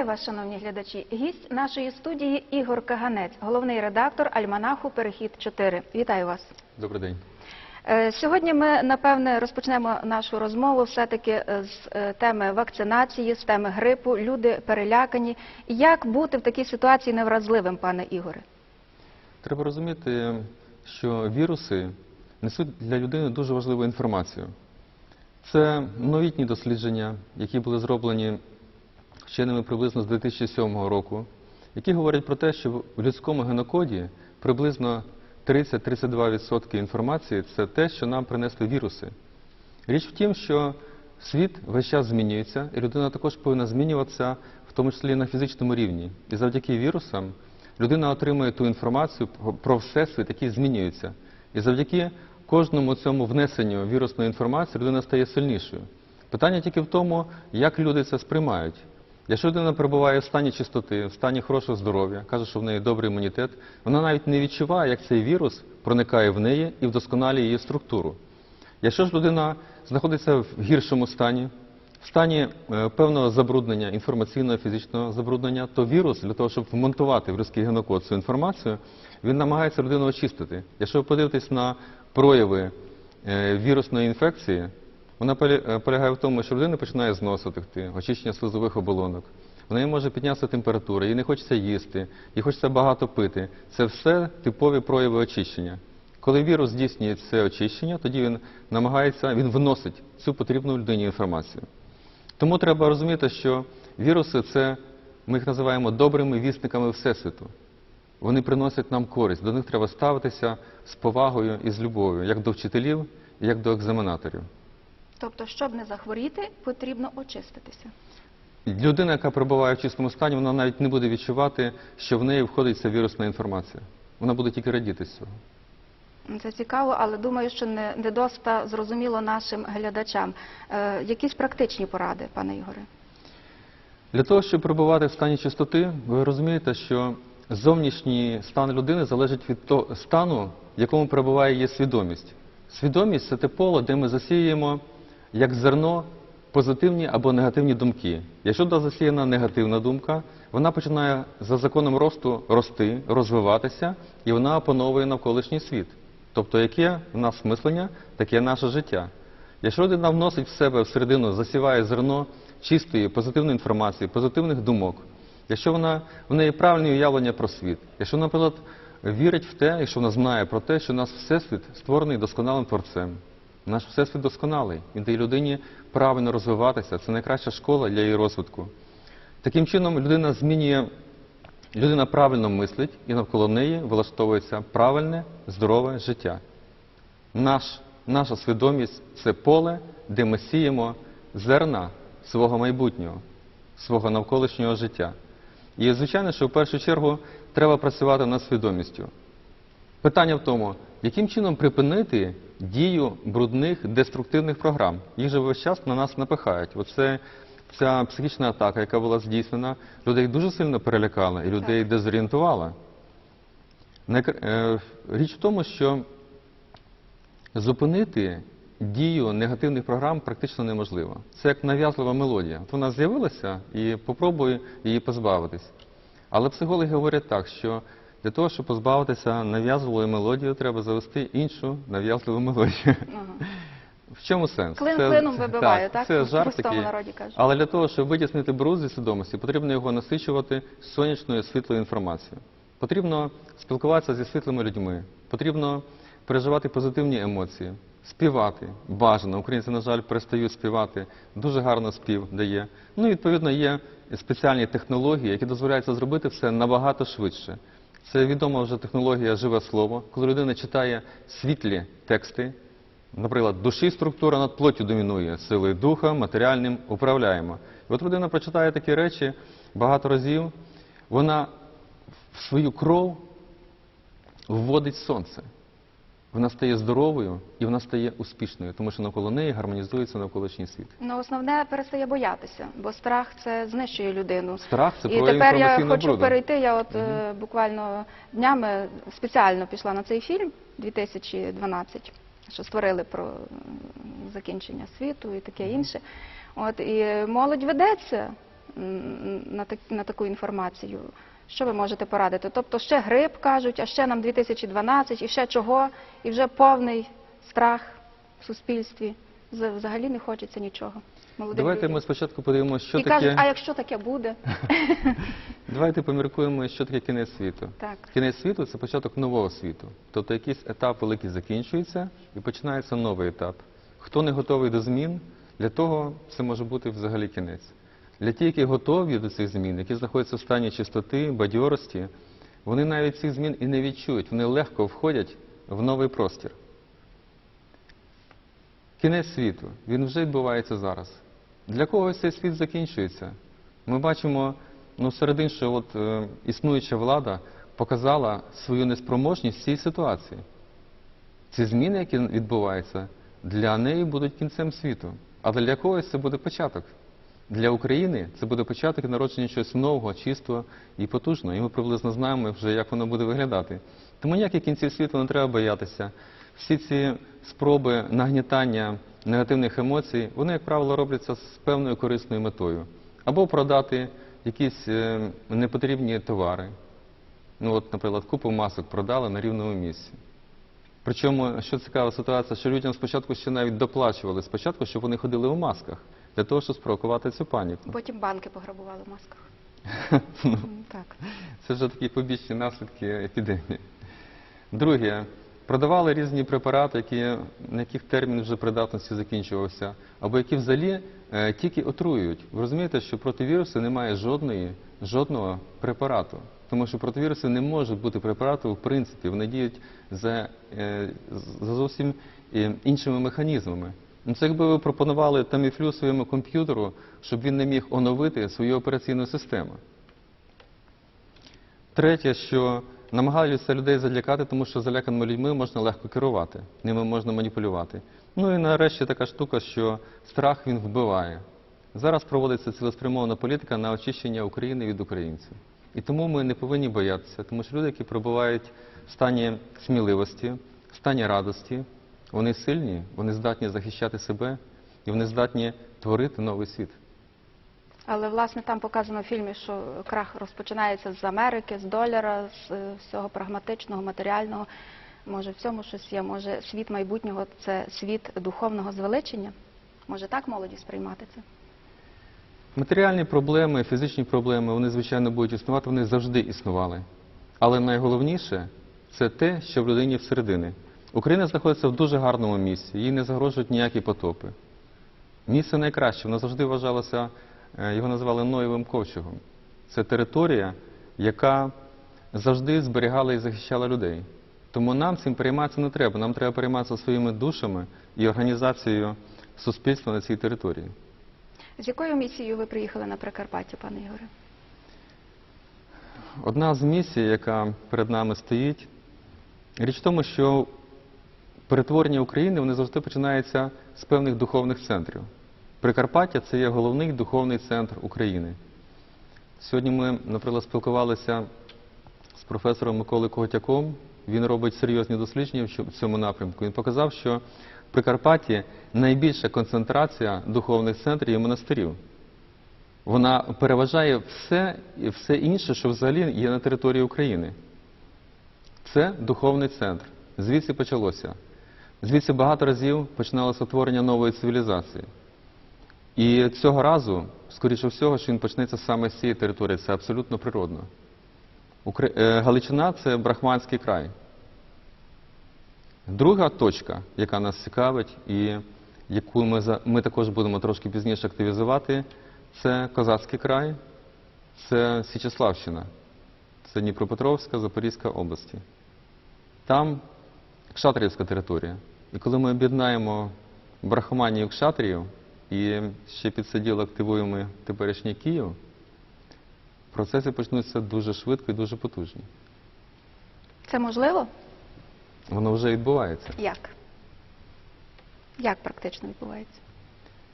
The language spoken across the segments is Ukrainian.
Вітаю вас, шановні глядачі. Гість нашої студії Ігор Каганець, головний редактор альманаху Перехід 4. Вітаю вас. Добрий день. Е, Сьогодні ми напевне розпочнемо нашу розмову все-таки е, з е, теми вакцинації, з теми грипу. Люди перелякані. Як бути в такій ситуації невразливим, пане Ігоре? Треба розуміти, що віруси несуть для людини дуже важливу інформацію. Це новітні дослідження, які були зроблені вченими приблизно з 2007 року, які говорять про те, що в людському генокоді приблизно 30-32% інформації це те, що нам принесли віруси. Річ в тім, що світ весь час змінюється, і людина також повинна змінюватися, в тому числі на фізичному рівні. І завдяки вірусам людина отримує ту інформацію про- всесвіт, який змінюється. І завдяки кожному цьому внесенню вірусної інформації людина стає сильнішою. Питання тільки в тому, як люди це сприймають. Якщо людина перебуває в стані чистоти, в стані хорошого здоров'я, каже, що в неї добрий імунітет, вона навіть не відчуває, як цей вірус проникає в неї і вдосконалює її структуру. Якщо ж людина знаходиться в гіршому стані, в стані е, певного забруднення, інформаційного, фізичного забруднення, то вірус для того, щоб вмонтувати в людський генокод цю інформацію, він намагається людину очистити. Якщо ви подивитесь на прояви е, вірусної інфекції, вона е, полягає в тому, що людина починає з носу текти, очищення слизових оболонок. В неї може піднятися температура, їй не хочеться їсти, їй хочеться багато пити. Це все типові прояви очищення. Коли вірус здійснює це очищення, тоді він намагається, він вносить цю потрібну людині інформацію. Тому треба розуміти, що віруси це ми їх називаємо добрими вісниками Всесвіту. Вони приносять нам користь, до них треба ставитися з повагою і з любов'ю, як до вчителів, як до екзаменаторів. Тобто, щоб не захворіти, потрібно очиститися. Людина, яка перебуває в чистому стані, вона навіть не буде відчувати, що в неї входить ця вірусна інформація. Вона буде тільки радіти з цього. Це цікаво, але думаю, що не, не доста зрозуміло нашим глядачам. Е, якісь практичні поради, пане Ігоре? Для того, щоб перебувати в стані чистоти, ви розумієте, що зовнішній стан людини залежить від того стану, в якому перебуває її свідомість. Свідомість це те поле, де ми засіємо як зерно позитивні або негативні думки. Якщо туди засіяна негативна думка, вона починає за законом росту рости, розвиватися, і вона опановує навколишній світ. Тобто, яке в нас мислення, таке наше життя. Якщо людина вносить в себе всередину, засіває зерно чистої, позитивної інформації, позитивних думок, якщо вона в неї правильне уявлення про світ, якщо, наприклад, вірить в те, якщо вона знає про те, що наш всесвіт створений досконалим творцем, наш всесвіт досконалий, він дає людині правильно розвиватися, це найкраща школа для її розвитку. Таким чином, людина змінює, людина правильно мислить, і навколо неї влаштовується правильне, здорове життя. Наш, наша свідомість це поле, де ми сіємо зерна свого майбутнього, свого навколишнього життя. І звичайно, що в першу чергу треба працювати над свідомістю. Питання в тому, яким чином припинити дію брудних деструктивних програм. Їх же весь час на нас напихають. Оце ця психічна атака, яка була здійснена, людей дуже сильно перелякала і людей дезорієнтувала. Е, Річ в тому, що зупинити дію негативних програм практично неможливо. Це як нав'язлива мелодія. От вона з'явилася і попробуй її позбавитись. Але психологи говорять так, що для того, щоб позбавитися нав'язливої мелодії, треба завести іншу нав'язливу мелодію. Ага. В чому сенс? Клин клином вибиває, так? Це жарт такий. народі кажуть. Але для того, щоб витіснити бруд зі свідомості, потрібно його насичувати сонячною світлою інформацією. Потрібно спілкуватися зі світлими людьми, потрібно переживати позитивні емоції, співати бажано. Українці, на жаль, перестають співати. Дуже гарно спів дає. Ну, і, відповідно, є спеціальні технології, які дозволяють це зробити все набагато швидше. Це відома вже технологія живе слово, коли людина читає світлі тексти, Наприклад, душі структура над плоттю домінує, силою духа, матеріальним управляємо. І от людина прочитає такі речі багато разів, вона в свою кров вводить сонце. Вона стає здоровою і вона стає успішною, тому що навколо неї гармонізується навколишній світ. Ну, основне перестає боятися, бо страх це знищує людину. Страх це І тепер я хочу бруду. перейти. Я от е, буквально днями спеціально пішла на цей фільм 2012, що створили про закінчення світу і таке інше. От і молодь ведеться. На, так, на таку інформацію? Що ви можете порадити? Тобто ще грип кажуть, а ще нам 2012, і ще чого, і вже повний страх в суспільстві. Взагалі не хочеться нічого. Молодим Давайте людям. ми спочатку подивимося, що і таке. кажуть, а якщо таке буде? Давайте поміркуємо, що таке кінець світу. Так. Кінець світу це початок нового світу. Тобто якийсь етап великий закінчується і починається новий етап. Хто не готовий до змін, для того це може бути взагалі кінець. Для тих, які готові до цих змін, які знаходяться в стані чистоти, бадьорості, вони навіть цих змін і не відчують, вони легко входять в новий простір. Кінець світу, він вже відбувається зараз. Для когось цей світ закінчується. Ми бачимо, ну, серед іншого, от, е, існуюча влада показала свою неспроможність в цій ситуації. Ці зміни, які відбуваються, для неї будуть кінцем світу. А для когось це буде початок. Для України це буде початок народження чогось нового, чистого і потужного. І ми приблизно знаємо вже, як воно буде виглядати. Тому ніяких кінців світу не треба боятися. Всі ці спроби нагнітання негативних емоцій, вони, як правило, робляться з певною корисною метою. Або продати якісь е, непотрібні товари. Ну, от, наприклад, купу масок продали на рівному місці. Причому, що цікава ситуація, що людям спочатку ще навіть доплачували спочатку, щоб вони ходили у масках, для того, щоб спровокувати цю паніку. Потім банки пограбували в масках. Ну, Так. Це вже такі побічні наслідки епідемії. Друге, продавали різні препарати, які, на яких термін вже придатності закінчувався, або які взагалі е, тільки отруюють. Ви розумієте, що проти вірусу немає жодної, жодного препарату. Тому що проти вірусу не може бути препарату в принципі, вони діють за, е, за зовсім е, іншими механізмами. Ну, це якби ви пропонували таміфлю своєму комп'ютеру, щоб він не міг оновити свою операційну систему. Третє, що намагаються людей залякати, тому що заляканими людьми можна легко керувати, ними можна маніпулювати. Ну і нарешті така штука, що страх він вбиває. Зараз проводиться цілеспрямована політика на очищення України від українців. І тому ми не повинні боятися, тому що люди, які перебувають в стані сміливості, в стані радості, вони сильні, вони здатні захищати себе і вони здатні творити новий світ. Але власне там показано в фільмі, що крах розпочинається з Америки, з доляра, з е, всього прагматичного, матеріального. Може, в цьому щось є. Може, світ майбутнього це світ духовного звеличення? Може так молоді сприймати це? Матеріальні проблеми, фізичні проблеми, вони, звичайно, будуть існувати, вони завжди існували. Але найголовніше це те, що в людині всередині. Україна знаходиться в дуже гарному місці, їй не загрожують ніякі потопи. Місце найкраще, воно завжди вважалося, е, його називали Ноєвим ковчегом. Це територія, яка завжди зберігала і захищала людей. Тому нам цим перейматися не треба. Нам треба перейматися своїми душами і організацією суспільства на цій території. З якою місією ви приїхали на Прикарпаття, пане Ігоре? Одна з місій, яка перед нами стоїть, річ в тому, що перетворення України вони завжди починаються з певних духовних центрів. Прикарпаття це є головний духовний центр України. Сьогодні ми, наприклад, спілкувалися з професором Миколою Коготяком. Він робить серйозні дослідження в цьому напрямку. Він показав, що в Прикарпатті найбільша концентрація духовних центрів і монастирів. Вона переважає все, і все інше, що взагалі є на території України. Це духовний центр. Звідси почалося. Звідси багато разів починалося творення нової цивілізації. І цього разу, скоріше всього, що він почнеться саме з цієї території, це абсолютно природно. Е, Галичина це брахманський край. Друга точка, яка нас цікавить і яку ми також будемо трошки пізніше активізувати, це Козацький край, це Січеславщина, це Дніпропетровська, Запорізька області. Там кшатрівська територія. І коли ми об'єднаємо брахманію кшатріїв і ще під це діло активуємо теперішній Київ, процеси почнуться дуже швидко і дуже потужні. Це можливо? Воно вже відбувається. Як? Як практично відбувається?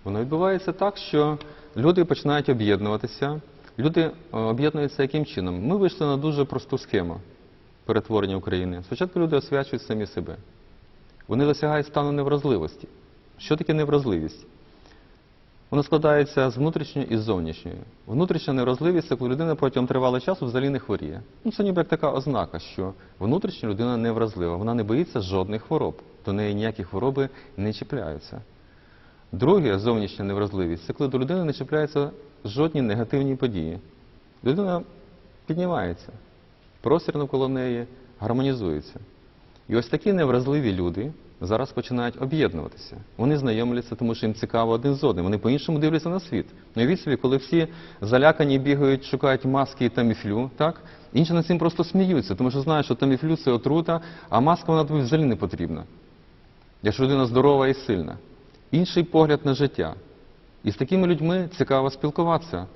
Воно відбувається так, що люди починають об'єднуватися. Люди е, об'єднуються яким чином? Ми вийшли на дуже просту схему перетворення України. Спочатку люди освячують самі себе. Вони досягають стану невразливості. Що таке невразливість? Воно складається з внутрішньої і з зовнішньої. Внутрішня невразливість це коли людина протягом тривалого часу взагалі не хворіє. Ну, це ніби як така ознака, що внутрішня людина невразлива, вона не боїться жодних хвороб, до неї ніякі хвороби не чіпляються. Друге, зовнішня невразливість це коли до людини не чіпляються жодні негативні події. Людина піднімається, простір навколо неї гармонізується. І ось такі невразливі люди зараз починають об'єднуватися. Вони знайомляться, тому що їм цікаво один з одним. Вони по-іншому дивляться на світ. Уявіть собі, коли всі залякані бігають, шукають маски і таміфлю, так? інші над цим просто сміються, тому що знають, що таміфлю це отрута, а маска вона тобі взагалі не потрібна. Якщо людина здорова і сильна. Інший погляд на життя. І з такими людьми цікаво спілкуватися.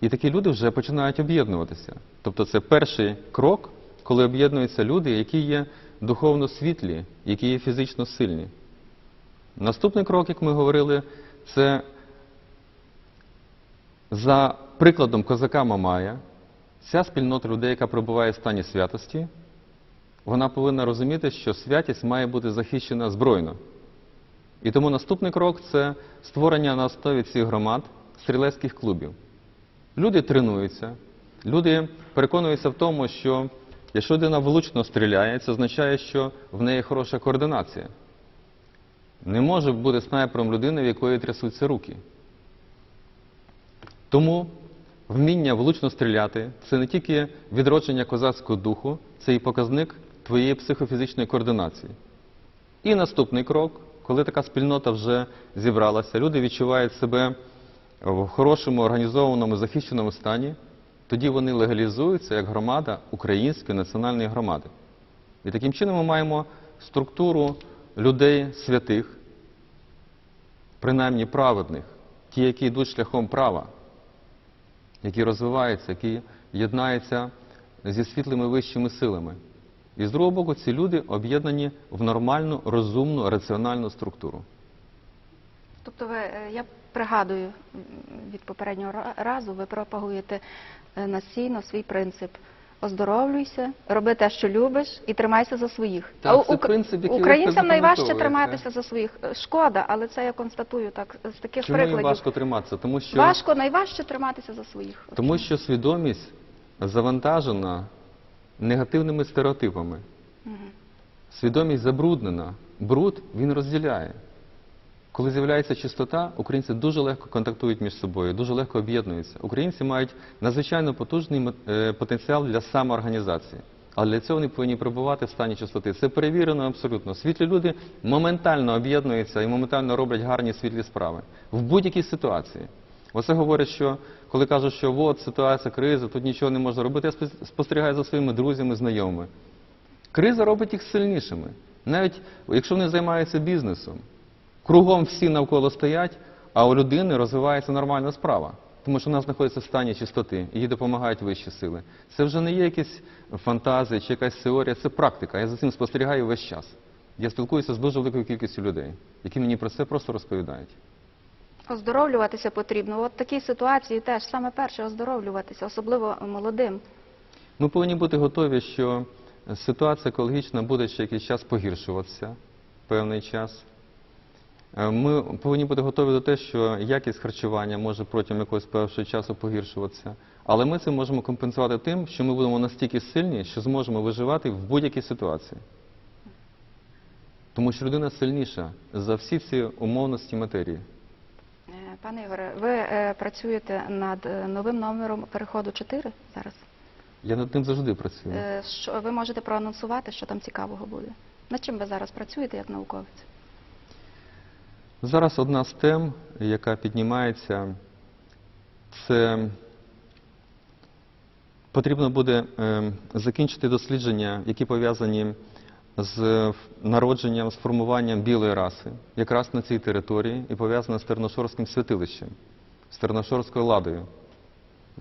І такі люди вже починають об'єднуватися. Тобто це перший крок, коли об'єднуються люди, які є духовно світлі, які є фізично сильні. Наступний крок, як ми говорили, це за прикладом козака Мамая, ця спільнота людей, яка перебуває в стані святості, вона повинна розуміти, що святість має бути захищена збройно. І тому наступний крок це створення на основі цих громад стрілецьких клубів. Люди тренуються, люди переконуються в тому, що якщо людина влучно стріляє, це означає, що в неї хороша координація. Не може бути снайпером людини, в якої трясуться руки. Тому вміння влучно стріляти це не тільки відродження козацького духу, це і показник твоєї психофізичної координації. І наступний крок, коли така спільнота вже зібралася, люди відчувають себе в хорошому, організованому, захищеному стані, тоді вони легалізуються як громада української національної громади. І таким чином ми маємо структуру людей святих, принаймні праведних, ті, які йдуть шляхом права, які розвиваються, які єднаються зі світлими вищими силами. І з другого боку, ці люди об'єднані в нормальну, розумну, раціональну структуру. Тобто ви, е, я пригадую від попереднього разу, ви пропагуєте е, настійно свій принцип. Оздоровлюйся, роби те, що любиш, і тримайся за своїх. Так, А це ук- принцип, який українцям найважче триматися за своїх. Е, Шкода, але це я констатую так з таких Чому прикладів. важко триматися? Тому що, Важко, найважче триматися за своїх. Тому що свідомість завантажена негативними стереотипами. Мгм. Свідомість забруднена. Бруд він розділяє. Коли з'являється чистота, українці дуже легко контактують між собою, дуже легко об'єднуються. Українці мають надзвичайно потужний е, потенціал для самоорганізації. Але для цього вони повинні перебувати в стані чистоти. Це перевірено абсолютно. Світлі люди моментально об'єднуються і моментально роблять гарні світлі справи в будь-якій ситуації. Оце говорять, що коли кажуть, що от ситуація, криза, тут нічого не можна робити, я спостерігаю за своїми друзями, знайомими. Криза робить їх сильнішими. Навіть якщо вони займаються бізнесом, кругом всі навколо стоять, а у людини розвивається нормальна справа. Тому що вона знаходиться в стані чистоти, їй допомагають вищі сили. Це вже не є якісь фантазії чи якась теорія, це практика. Я за цим спостерігаю весь час. Я спілкуюся з дуже великою кількістю людей, які мені про це просто розповідають. Оздоровлюватися потрібно. От в такій ситуації теж саме перше оздоровлюватися, особливо молодим. Ми повинні бути готові, що ситуація екологічна буде ще якийсь час погіршуватися певний час. Е, Ми повинні бути готові до те, що якість харчування може протягом якогось певного часу погіршуватися. Але ми це можемо компенсувати тим, що ми будемо настільки сильні, що зможемо виживати в будь-якій ситуації. Тому що людина сильніша за всі ці умовності матерії. Е, Пане Ігоре, ви е, працюєте над новим номером переходу 4 зараз. Я над тим завжди працюю. Е, Що ви можете проанонсувати, що там цікавого буде? Над чим ви зараз працюєте як науковець? Зараз одна з тем, яка піднімається, це потрібно буде е, закінчити дослідження, які пов'язані з народженням, з формуванням білої раси, якраз на цій території, і пов'язано з Терношорським святилищем, з Терношорською ладою.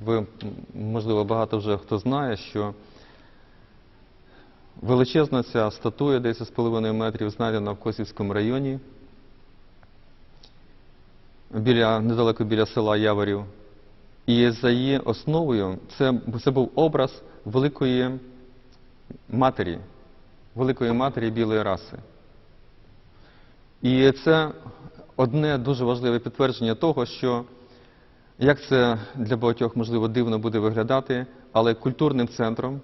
Ви, можливо, багато вже хто знає, що величезна ця статуя 10,5 метрів знайдена в Косівському районі біля, недалеко біля села Яворів. І за її основою це, це був образ великої матері, великої матері білої раси. І це одне дуже важливе підтвердження того, що як це для багатьох можливо дивно буде виглядати, але культурним центром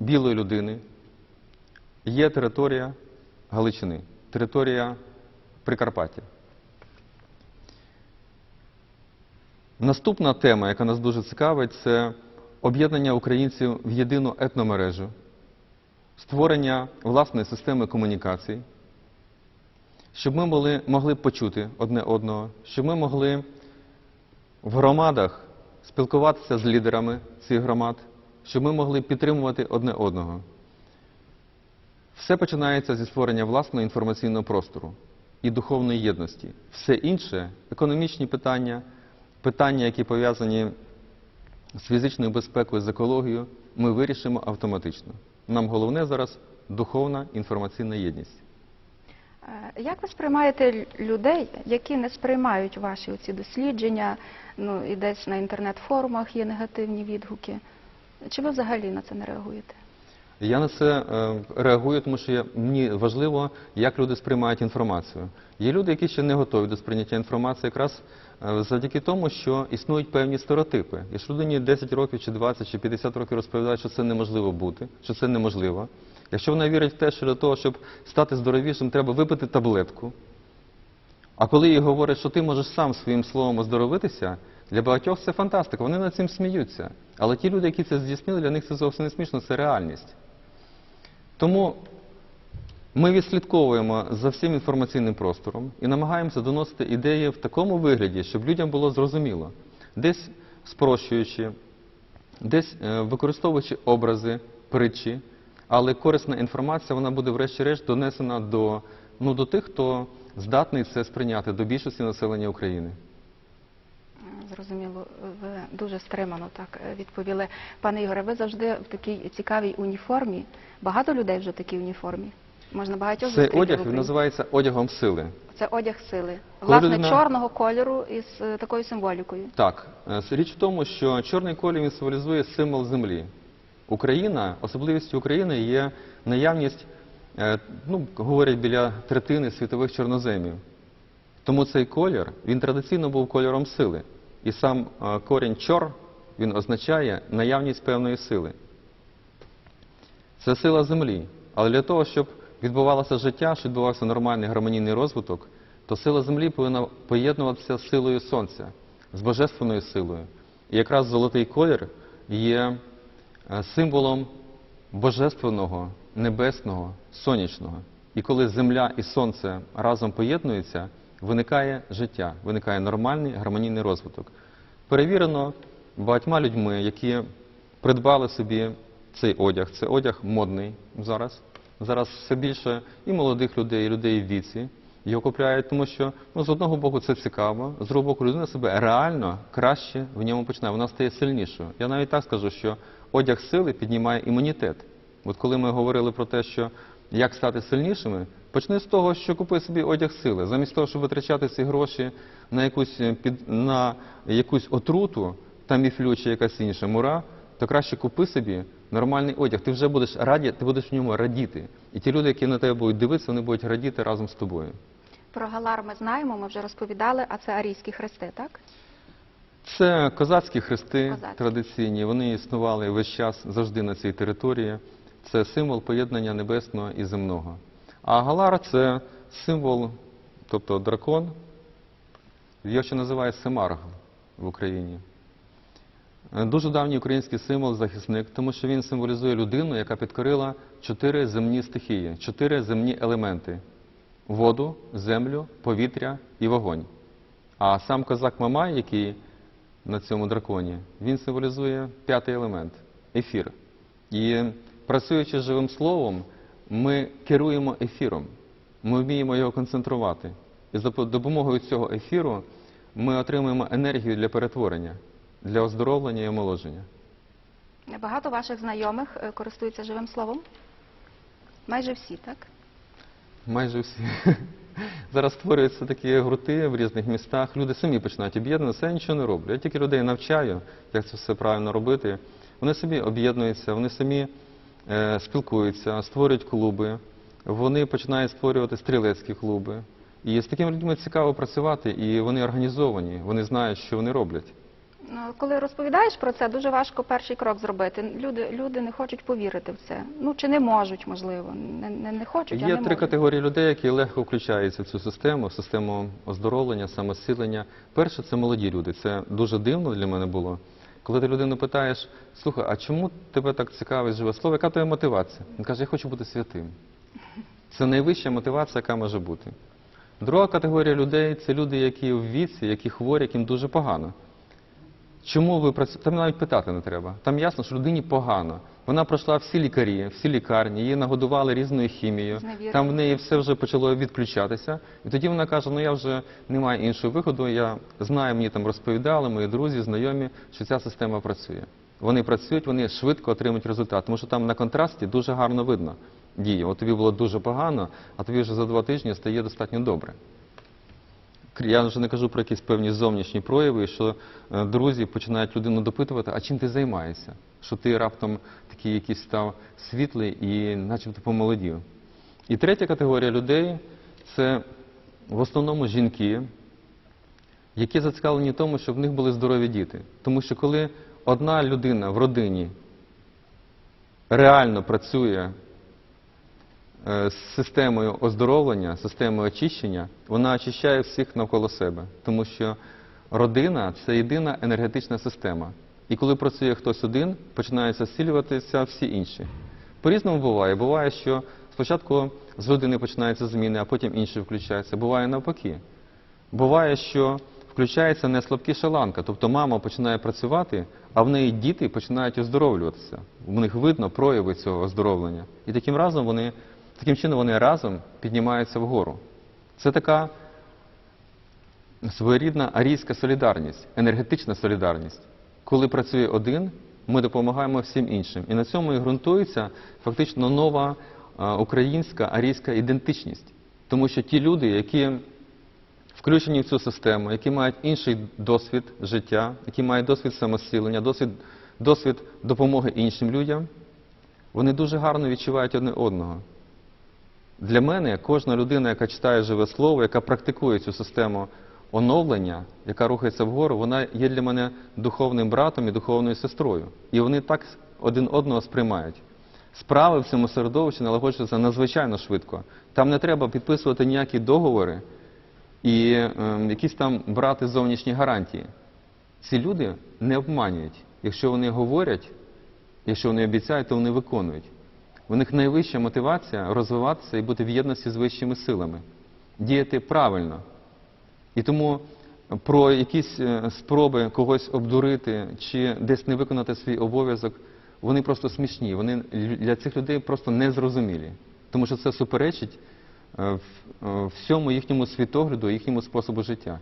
білої людини є територія Галичини, територія Прикарпаття. Наступна тема, яка нас дуже цікавить, це об'єднання українців в єдину етномережу, створення власної системи комунікацій, щоб ми могли, могли почути одне одного, щоб ми могли в громадах спілкуватися з лідерами цих громад, щоб ми могли підтримувати одне одного. Все починається зі створення власного інформаційного простору і духовної єдності. Все інше економічні питання, питання, які пов'язані з фізичною безпекою, з екологією, ми вирішимо автоматично. Нам головне зараз духовна інформаційна єдність. Е, Як ви сприймаєте людей, які не сприймають ваші оці дослідження, ну і десь на інтернет-форумах є негативні відгуки? Чи ви взагалі на це не реагуєте? Я на це е, реагую, тому що я, мені важливо, як люди сприймають інформацію. Є люди, які ще не готові до сприйняття інформації, якраз завдяки тому, що існують певні стереотипи. Якщо людині 10 років, чи 20, чи 50 років розповідають, що це неможливо бути, що це неможливо. Якщо вона вірить в те, що для того, щоб стати здоровішим, треба випити таблетку. А коли їй говорять, що ти можеш сам своїм словом оздоровитися, для багатьох це фантастика, вони над цим сміються. Але ті люди, які це здійснили, для них це зовсім не смішно, це реальність. Тому ми відслідковуємо за всім інформаційним простором і намагаємося доносити ідеї в такому вигляді, щоб людям було зрозуміло, десь спрощуючи, десь е, використовуючи образи, притчі, але корисна інформація вона буде врешті-решт донесена до, ну, до тих, хто здатний це сприйняти, до більшості населення України. Зрозуміло, ви дуже стримано так е, відповіли. Пане Ігоре, ви завжди в такій цікавій уніформі. Багато людей вже в такій уніформі. Можна багатьох Цей зустріти в одяг він Україні. називається одягом сили. Це одяг сили. Коли Власне, людина- чорного кольору із е, такою символікою. Так, е, річ в тому, що чорний колір він символізує символ землі. Україна, особливістю України є наявність, е, ну, говорять, біля третини світових чорноземів. Тому цей колір, він традиційно був кольором сили. І сам е, корінь чор, він означає наявність певної сили. Це сила землі. Але для того, щоб відбувалося життя, щоб відбувався нормальний гармонійний розвиток, то сила землі повинна поєднуватися з силою сонця, з божественною силою. І якраз золотий колір є е, символом божественного, небесного, сонячного. І коли земля і сонце разом поєднуються, виникає життя, виникає нормальний гармонійний розвиток. Перевірено багатьма людьми, які придбали собі цей одяг. Це одяг модний зараз. Зараз все більше і молодих людей, і людей в віці його купляють, тому що ну, з одного боку це цікаво, з другого боку людина себе реально краще в ньому починає. Вона стає сильнішою. Я навіть так скажу, що одяг сили піднімає імунітет. От коли ми говорили про те, що як стати сильнішими, почни з того, що купи собі одяг сили. Замість того, щоб витрачати ці гроші на якусь, під, на якусь отруту, таміфлю чи якась інша мура, то краще купи собі нормальний одяг. Ти вже будеш раді, ти будеш в ньому радіти. І ті люди, які на тебе будуть дивитися, вони будуть радіти разом з тобою. Про Галар ми знаємо, ми вже розповідали, а це арійські хрести, так? Це козацькі хрести Козацькі. традиційні. Вони існували весь час завжди на цій території. Це символ поєднання небесного і земного. А Галар це символ, тобто дракон. Його ще називають Семарг в Україні. Е, Дуже давній український символ захисник, тому що він символізує людину, яка підкорила чотири земні стихії, чотири земні елементи: воду, землю, повітря і вогонь. А сам козак Мамай, який на цьому драконі, він символізує п'ятий елемент ефір. І працюючи живим словом, ми керуємо ефіром, ми вміємо його концентрувати. І за допомогою цього ефіру ми отримуємо енергію для перетворення, для оздоровлення і омоложення. Багато ваших знайомих е, користуються живим словом? Майже всі, так? Майже всі. Зараз створюються такі гурти в різних містах. Люди самі починають об'єднуватися, я нічого не роблю. Я тільки людей навчаю, як це все правильно робити. Вони самі об'єднуються, вони самі е, спілкуються, створюють клуби. Вони починають створювати стрілецькі клуби. І з такими людьми цікаво працювати, і вони організовані, вони знають, що вони роблять. Ну, Коли розповідаєш про це, дуже важко перший крок зробити. Люди, люди не хочуть повірити в це. Ну чи не можуть, можливо, не, не, не хочуть, а Є не три можуть. категорії людей, які легко включаються в цю систему, в систему оздоровлення, самосилення. Перше це молоді люди. Це дуже дивно для мене було. Коли ти людину питаєш, слухай, а чому тебе так цікавить живе слово? Яка твоя мотивація? Він каже, я хочу бути святим. Це найвища мотивація, яка може бути. Друга категорія людей це люди, які в віці, які хворі, яким дуже погано. Чому ви працюєте? Там навіть питати не треба. Там ясно, що людині погано. Вона пройшла всі лікарі, всі лікарні, її нагодували різною хімією. Там в неї все вже почало відключатися. І тоді вона каже: ну я вже не маю іншого виходу. Я знаю, мені там розповідали, мої друзі, знайомі, що ця система працює. Вони працюють, вони швидко отримують результат, тому що там на контрасті дуже гарно видно дії. От тобі було дуже погано, а тобі вже за два тижні стає достатньо добре. Я вже не кажу про якісь певні зовнішні прояви, що е, друзі починають людину допитувати, а чим ти займаєшся? Що ти раптом такий якийсь став світлий і начебто помолодів. І третя категорія людей це в основному жінки, які зацікавлені в тому, щоб в них були здорові діти. Тому що коли одна людина в родині реально працює з системою оздоровлення, системою очищення, вона очищає всіх навколо себе. Тому що родина це єдина енергетична система. І коли працює хтось один, починають засилюватися всі інші. По-різному буває. Буває, що спочатку з людини починаються зміни, а потім інші включаються. Буває навпаки. Буває, що включається не слабкіша ланка, тобто мама починає працювати, а в неї діти починають оздоровлюватися. В них видно прояви цього оздоровлення. І таким разом вони, таким чином вони разом піднімаються вгору. Це така своєрідна арійська солідарність, енергетична солідарність. Коли працює один, ми допомагаємо всім іншим. І на цьому і ґрунтується фактично нова українська арійська ідентичність. Тому що ті люди, які включені в цю систему, які мають інший досвід життя, які мають досвід самосилення, досвід, досвід допомоги іншим людям, вони дуже гарно відчувають одне одного. Для мене кожна людина, яка читає живе слово, яка практикує цю систему оновлення, яка рухається вгору, вона є для мене духовним братом і духовною сестрою. І вони так один одного сприймають. Справи в цьому середовищі налагоджуються надзвичайно швидко. Там не треба підписувати ніякі договори і е, якісь там брати зовнішні гарантії. Ці люди не обманюють. Якщо вони говорять, якщо вони обіцяють, то вони виконують. У них найвища мотивація розвиватися і бути в єдності з вищими силами, діяти правильно. І тому про якісь е, спроби когось обдурити чи десь не виконати свій обов'язок, вони просто смішні. Вони для цих людей просто незрозумілі. Тому що це суперечить е, в- е, всьому їхньому світогляду, їхньому способу життя.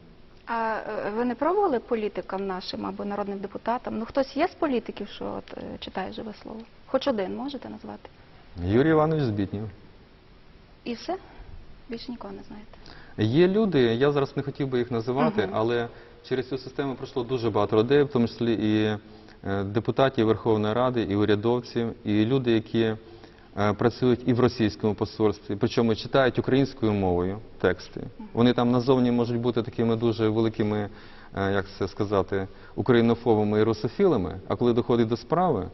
А ви не пробували політикам нашим або народним депутатам? Ну хтось є з політиків, що читає живе слово? Хоч один можете назвати? Юрій Іванович Збітнів. І все? Більше нікого не знаєте. Є люди, я зараз не хотів би їх називати, Мгм. але через цю систему пройшло дуже багато людей, в тому числі і е, депутатів Верховної Ради, і урядовців, і люди, які е, працюють і в російському посольстві, причому читають українською мовою тексти. Вони там назовні можуть бути такими дуже великими, е, як це сказати, українофобами і русофілами, а коли доходить до справи,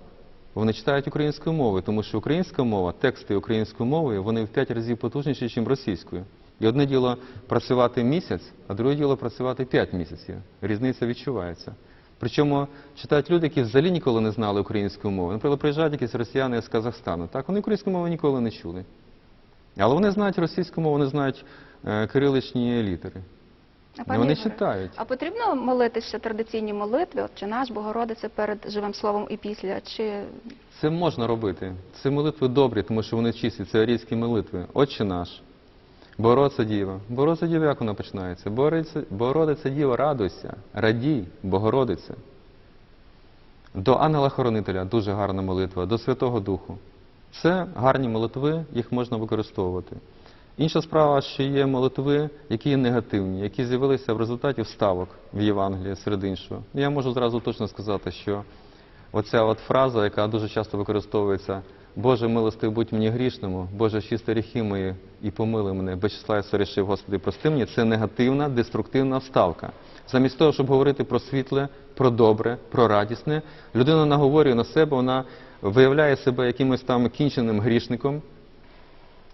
вони читають українською мовою, тому що українська мова, тексти українською мовою, вони в п'ять разів потужніші, ніж російською. І одне діло працювати місяць, а друге діло працювати п'ять місяців. Різниця відчувається. Причому читають люди, які взагалі ніколи не знали української мови. Наприклад, приїжджають якісь росіяни з Казахстану. Так, вони українську мову ніколи не чули. Але вони знають російську мову, вони знають е, кириличні літери. А, І пане вони Ігоре, читають. А потрібно молитися традиційні молитви, от чи наш Богородиця перед живим словом і після, чи Це можна робити. Це молитви добрі, тому що вони чисті, це арійські молитви. Отче наш, Богородиця Діва. Богородиця Діва, як вона починається? Богородиця, Богородиця Діва, радуйся, радій, Богородиця. До ангела-хоронителя дуже гарна молитва, до Святого Духу. Це гарні молитви, їх можна використовувати. Інша справа, що є молитви, які є негативні, які з'явилися в результаті вставок в Євангелії серед іншого. Я можу зразу точно сказати, що оця от фраза, яка дуже часто використовується Боже, милостив будь мені грішному, Боже, чисти гріхи мої і помили мене, без числа я сорішив, Господи, прости мені, це негативна, деструктивна вставка. Замість того, щоб говорити про світле, про добре, про радісне, людина наговорює на себе, вона виявляє себе якимось там кінченим грішником,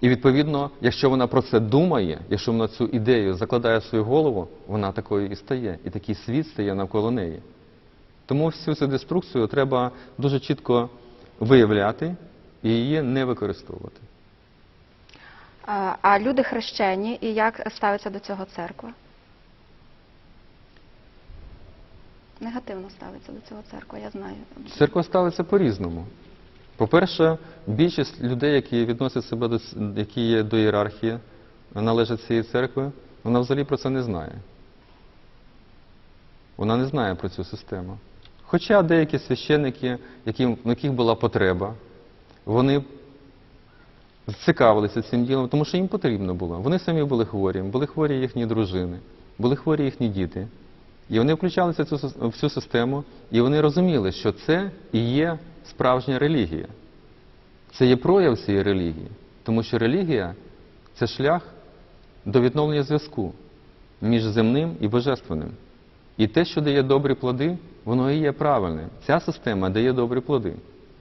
і відповідно, якщо вона про це думає, якщо вона цю ідею закладає в свою голову, вона такою і стає, і такий світ стає навколо неї. Тому всю цю деструкцію треба дуже чітко виявляти і її не використовувати. А, люди хрещені, і як ставиться до цього церква? Негативно ставиться до цього церква, я знаю. Церква ставиться по-різному. По-перше, більшість людей, які відносять себе до які є до ієрархії, належать цієї церкви, вона взагалі про це не знає. Вона не знає про цю систему. Хоча деякі священники, яким, на яких була потреба, вони цікавилися цим ділом, тому що їм потрібно було. Вони самі були хворі, були хворі їхні дружини, були хворі їхні діти. І вони включалися в цю систему, і вони розуміли, що це і є справжня релігія. Це є прояв цієї релігії, тому що релігія це шлях до відновлення зв'язку між земним і божественним. І те, що дає добрі плоди, воно і є правильним. Ця система дає добрі плоди.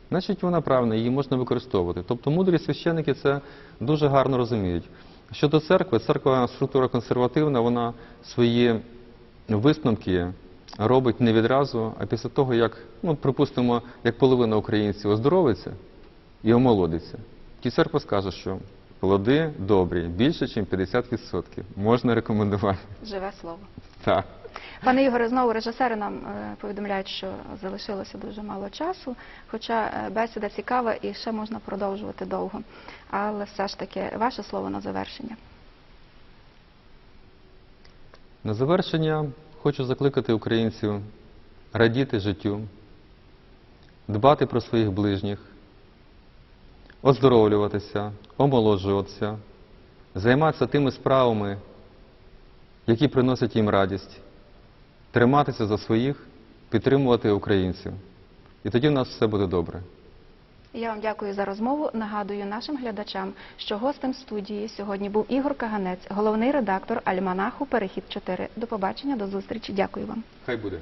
Значить, вона правильна, її можна використовувати. Тобто мудрі священники це дуже гарно розуміють. Щодо церкви, церква структура консервативна, вона свої висновки робить не відразу, а після того, як, ну, припустимо, як половина українців оздоровиться і омолодиться. Ті церква скаже, що плоди добрі, більше, ніж 50%. Можна рекомендувати. Живе слово. Так. Пане Ігоре, знову режисери нам е, повідомляють, що залишилося дуже мало часу, хоча е, бесіда цікава і ще можна продовжувати довго. Але все ж таки, ваше слово на завершення. На завершення хочу закликати українців радіти життю, дбати про своїх ближніх, оздоровлюватися, омоложуватися, займатися тими справами, які приносять їм радість, триматися за своїх, підтримувати українців. І тоді в нас все буде добре. Я вам дякую за розмову. Нагадую нашим глядачам, що гостем студії сьогодні був Ігор Каганець, головний редактор Альманаху Перехід 4. До побачення, до зустрічі. Дякую вам. Хай буде.